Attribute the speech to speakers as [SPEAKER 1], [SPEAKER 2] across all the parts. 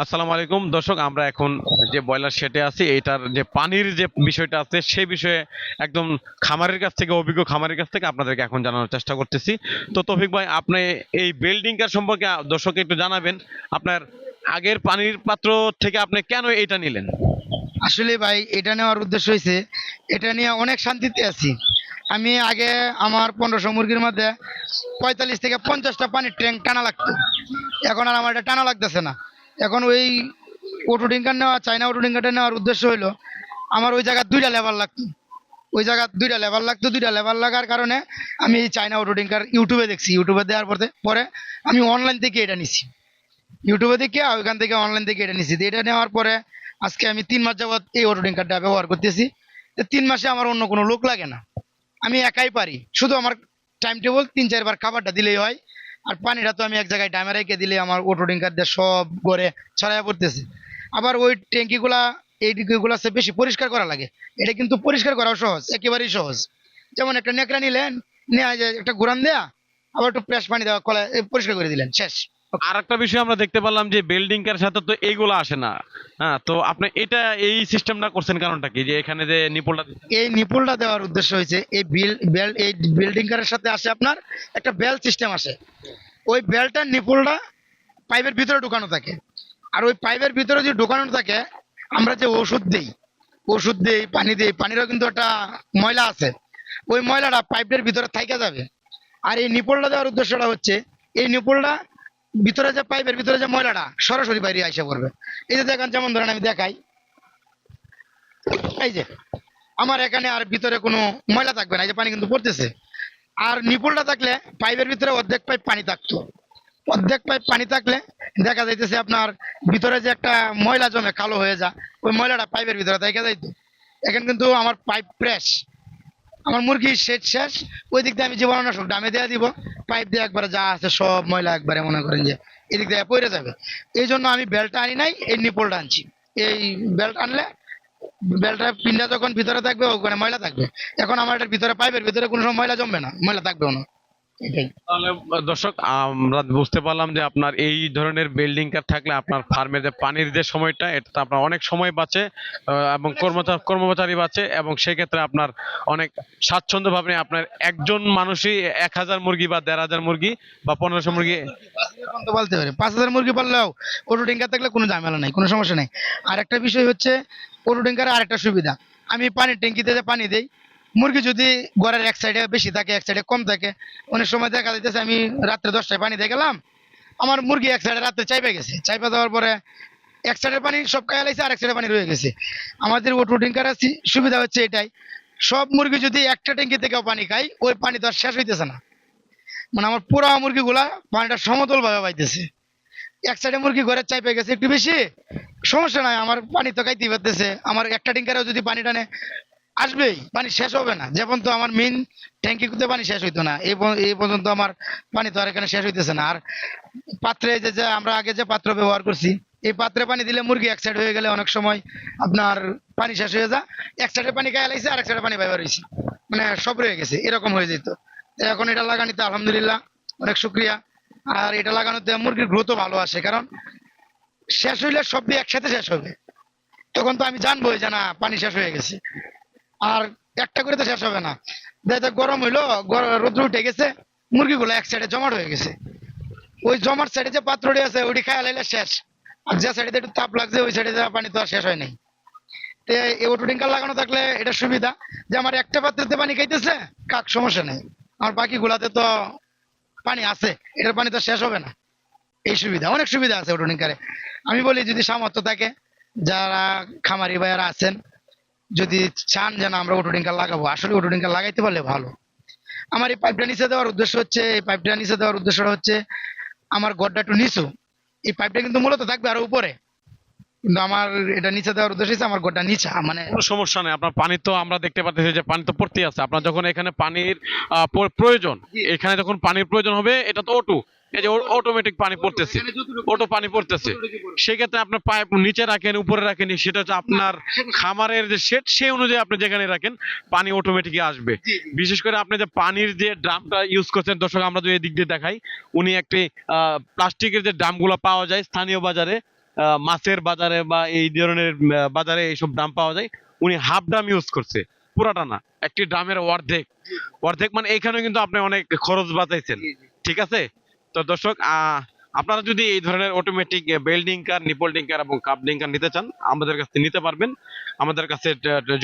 [SPEAKER 1] আসসালামু আলাইকুম। দর্শক, আমরা এখন যে ব্রয়লার শেটে আছি এটার যে পানির যে বিষয়টা আছে, সেই বিষয়ে একদম খামারের কাছ থেকে, অভিজ্ঞ খামারের কাছ থেকে আপনাদেরকে এখন জানানোর চেষ্টা করতেছি। তো তৌফিক ভাই, আপনি এই বিল্ডিংটার সম্পর্কে দর্শককে একটু জানাবেন, আপনার আগের পানির পাত্র থেকে আপনি কেন এটা নিলেন?
[SPEAKER 2] আসলে ভাই, এটা নেওয়ার উদ্দেশ্য হয়েছে এটা নিয়ে অনেক শান্তিতে আছি। আমি আগে আমার পনেরোশো মুরগির মধ্যে পঁয়তাল্লিশ থেকে পঞ্চাশটা পানির ট্যাঙ্ক টানা লাগতো। এখন আর আমার এটা টানা লাগতেছে না। এখন ওই অটো ডিঙ্কার নেওয়া চাইনা অটো ডিঙ্কারটা নেওয়ার উদ্দেশ্য হলো আমার ওই জায়গায় দুইটা লেবার লাগতো। ওই জায়গায় দুইটা লেবার লাগতো, দুইটা লেবার লাগার কারণে আমি এই চাইনা অটো ডিঙ্কার ইউটিউবে দেখছি। ইউটিউবে দেওয়ার পরে পরে আমি অনলাইন থেকে এটা নিছি। ইউটিউবে দেখে ওইখান থেকে অনলাইন থেকে এটা নিছি। এটা নেওয়ার পরে, আজকে আমি তিন মাস যাবত এই অটো ডিঙ্কারটা ব্যবহার করতেছি। তিন মাসে আমার অন্য কোনো লোক লাগে না। আমি একাই পারি। শুধু আমার টাইম টেবল তিন চারবার খাবারটা দিলেই হয়। আর পানিটা তো আমি এক জায়গায় ডামে রেখে দিলে আমার অটো ডিঙ্কার দিয়ে সব ঘরে ছড়াইয়া পড়তেছে। আবার ওই ট্যাঙ্কিগুলা, এই গুলা সে বেশি পরিষ্কার করা লাগে। এটা কিন্তু পরিষ্কার করাও সহজ, একেবারেই সহজ। যেমন একটা নেকড়া নিলেন নেওয়া যায় একটা ঘুরান দেয়া, আবার একটু প্রেস পানি দেওয়া, কলা পরিষ্কার করে দিলেন, শেষ।
[SPEAKER 1] আর একটা বিষয় আমরা দেখতে পেলাম যে বিল্ডিংটার সাথে তো এইগুলো আসে না। হ্যাঁ তো আপনি এটা এই সিস্টেমটা করছেন কারণটা কি? যে এখানে যে নিপুলটা
[SPEAKER 2] এই নিপুলটা দেওয়ার উদ্দেশ্য হয়েছে এই বিল বেল এই বিল্ডিং কারের সাথে আসে আপনার একটা বেল সিস্টেম আসে। ওই বেলটার নিপুলটা পাইপের ভিতরে ঢুকানো থাকে। আর ওই পাইপের ভিতরে যে ঢুকানো থাকে আমরা যে ওষুধ দেই ওষুধ দেই পানি দেই পানিরও কিন্তু একটা ময়লা আছে। ওই ময়লাটা পাইপের ভিতরে থাইকা যাবে। আর এই নিপুলটা দেওয়ার উদ্দেশ্যটা হচ্ছে এই নিপুলটা ভিতরে যে পাইপের ভিতরে যে ময়লাটা সরাসরি বাইরে আইসা পড়বে। এই যে দেখেন, যেমন ধরেন আমি দেখাই। এই যে, আমার এখানে আর ভিতরে কোনো ময়লা থাকবে না, এই যে পানি কিন্তু পড়তেছে। আর নিপুলটা থাকলে পাইপের ভিতরে অর্ধেক পাইপ পানি থাকতো। অর্ধেক পাইপ পানি থাকলে দেখা যাইতেছে আপনার ভিতরে যে একটা ময়লা জমে কালো হয়ে যা ওই ময়লাটা পাইপের ভিতরে দেখা যাইতো। এখন কিন্তু আমার পাইপ ফ্রেশ আমার মুরগি শেষ শেষ ওই দিক দিয়ে আমি জীবাণুনাশক ডামে দেওয়া দিব, পাইপ দিয়ে একবারে যা আছে সব ময়লা একবারে মনে করেন যে এদিক দিয়ে পড়ে যাবে। এই জন্য আমি বেলটা আনি নাই, এই নিপলটা আনছি। এই বেল্ট আনলে বেলটা পিন্ডা যখন ভিতরে থাকবে, ওখানে ময়লা থাকবে। এখন আমার এটার ভিতরে পাইপের ভিতরে কোনো সময় ময়লা জমবে না, ময়লা থাকবেও না।
[SPEAKER 1] তাহলে দর্শক আমরা বুঝতে পারলাম যে আপনার এই ধরনের বিল্ডিং কার থাকলে আপনার ফার্মের যে পানির যে সময়টা এটা আপনার অনেক সময় বাঁচে এবং কর্মচারী কর্মচারী বাঁচে এবং সেক্ষেত্রে আপনার অনেক স্বাচ্ছন্দ্যভাবে আপনার একজন মানুষই এক হাজার মুরগি বা দেড় হাজার মুরগি বা পনেরোশো মুরগি
[SPEAKER 2] বলতে পারে। পাঁচ হাজার মুরগি পারলেও অটো ট্যাঙ্কার থাকলে কোনো ঝামেলা নাই কোনো সমস্যা নেই। আর একটা বিষয় হচ্ছে অটো ট্যাঙ্কারে আরেকটা সুবিধা। আমি পানির ট্যাঙ্কিতে যে পানি দেই মুরগি যদি ঘরের এক সাইডে বেশি থাকে, এক সাইডে কম থাকে, অনেক সময় দেখা যাইতেছে আমি রাত্রে দশটায় পানি দিয়ে গেলাম, আমার মুরগি এক সাইডে রাত্রে চাইপে গেছে। চাইপে দেওয়ার পরে এক সাইডের পানি সব খাইয়া লাইছে আর এক সাইডে পানি রয়ে গেছে। আমাদের ওটু ট্যাঙ্কারের সি- সুবিধা হচ্ছে এটাই, সব মুরগি যদি একটা ট্যাঙ্কি থেকেও পানি খাই ওই পানি তো শেষ হইতেছে না। মানে আমার পুরা মুরগিগুলা পানিটা সমতল ভাবে পাইতেছে। এক সাইডে মুরগি ঘরের চাই পেয়ে গেছে একটু বেশি, সমস্যা নাই, আমার পানি তো খাইতেই পারতেছে। আমার একটা ট্যাঙ্কারেও যদি পানি টানে আসবেই, পানি শেষ হবে না। যেমন তো আমার মেইন ট্যাঙ্কিতে পানি শেষ হইতো না। এই পর্যন্ত আমার পানি তো আর এখানে শেষ হইতেছে না। আর পাত্রে যে যে আমরা আগে যে পাত্র ব্যবহার করছি, এই পাত্রে পানি দিলে মুরগি এক সাইড হয়ে গেলে অনেক সময় আপনার পানি শেষ হয়ে যায়। এক সাইডে পানি গায়ে লাগছে আর এক সাইডে পানি ব্যবহার হয়েছে মানে সব রয়ে গেছে, এরকম হয়ে যেত। এখন এটা লাগানিতে আলহামদুলিল্লাহ অনেক শুক্রিয়া। আর এটা লাগানোতে মুরগির গ্রোথও ভালো আসে, কারণ শেষ হইলে সবই একসাথে শেষ হবে। তখন তো আমি জানবোই যে না, পানি শেষ হয়ে গেছে। আর একটা করে তো শেষ হবে না। দেখতে গরম হইল রোদ্র উঠে গেছে, মুরগিগুলো এক সাইডে জমাট হয়ে গেছে। ওই জমাট সাইডে যে পাত্রটি আছে ওইটি খায়া লাইলে শেষ। আর যে সাইডে একটু তাপ লাগছে, ওই সাইডে পানি তো আর শেষ হয় নাই। তো ওটো ট্যাঙ্কার লাগানো থাকলে এটা সুবিধা, যে আমার একটা পাত্রতে পানি খাইতেছে, কাক সমস্যা নেই। আমার বাকি গুলাতে তো পানি আছে, এটার পানি তো শেষ হবে না। এই সুবিধা, অনেক সুবিধা আছে ওটো ট্যাঙ্কারে আমি বলি যদি সামর্থ্য থাকে, যারা খামারি ভাইয়ারা আছেন যদি চান যেন আমরা অটো ট্যাঙ্কার লাগাবো, আসলে অটো ট্যাঙ্কার লাগাইতে পারলে ভালো। আমার এই পাইপটা নিচে দেওয়ার উদ্দেশ্য হচ্ছে, এই পাইপটা নিচে দেওয়ার উদ্দেশ্যটা হচ্ছে, আমার গড্ডা একটু নিচু। এই পাইপটা কিন্তু মূলত থাকবে আরও উপরে। কিন্তু আমার এটা নিচে দেওয়ার উদ্দেশ্য হচ্ছে আমার গড়টা নিচা মানে
[SPEAKER 1] কোনো সমস্যা নেই আপনার পানি তো আমরা দেখতে পাচ্ছি যে পানি তো পড়তেই আছে। আপনার যখন এখানে পানির প্রয়োজন এখানে যখন পানির প্রয়োজন হবে এটা তো অটো এই যে অটোমেটিক পানি পড়তেছে অটো পানি পড়তেছে। সেক্ষেত্রে আপনার পাইপ নিচে রাখেন উপরে রাখেন সেটা হচ্ছে আপনার খামারের যে সেট সেই অনুযায়ী আপনি যেখানে রাখেন পানি অটোমেটিক আসবে। বিশেষ করে আপনি যে পানির যে ড্রামটা ইউজ করছেন দর্শক আমরা যদি এদিক দিয়ে দেখাই উনি একটি প্লাস্টিকের যে ড্রামগুলো পাওয়া যায় স্থানীয় বাজারে মাছের বাজারে বা এই ধরনের বাজারে এইসব ড্রাম পাওয়া যায়। উনি হাফ ড্রাম ইউজ করছে পুরাটা না একটি ড্রামের অর্ধেক। অর্ধেক মানে এখানে কিন্তু আপনি অনেক খরচ বাঁচাইছেন ঠিক আছে? তো দর্শক আপনারা যদি এই ধরনের অটোমেটিক বেল্ডিং কার নিপল কার এবং কাপ ডিঙ্কার নিতে চান আমাদের কাছে নিতে পারবেন। আমাদের কাছে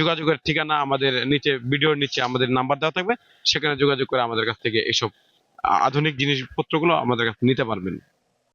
[SPEAKER 1] যোগাযোগের ঠিকানা আমাদের নিচে ভিডিওর নিচে আমাদের নাম্বার দেওয়া থাকবে। সেখানে যোগাযোগ করে আমাদের কাছ থেকে এসব আধুনিক জিনিসপত্রগুলো আমাদের কাছে নিতে পারবেন।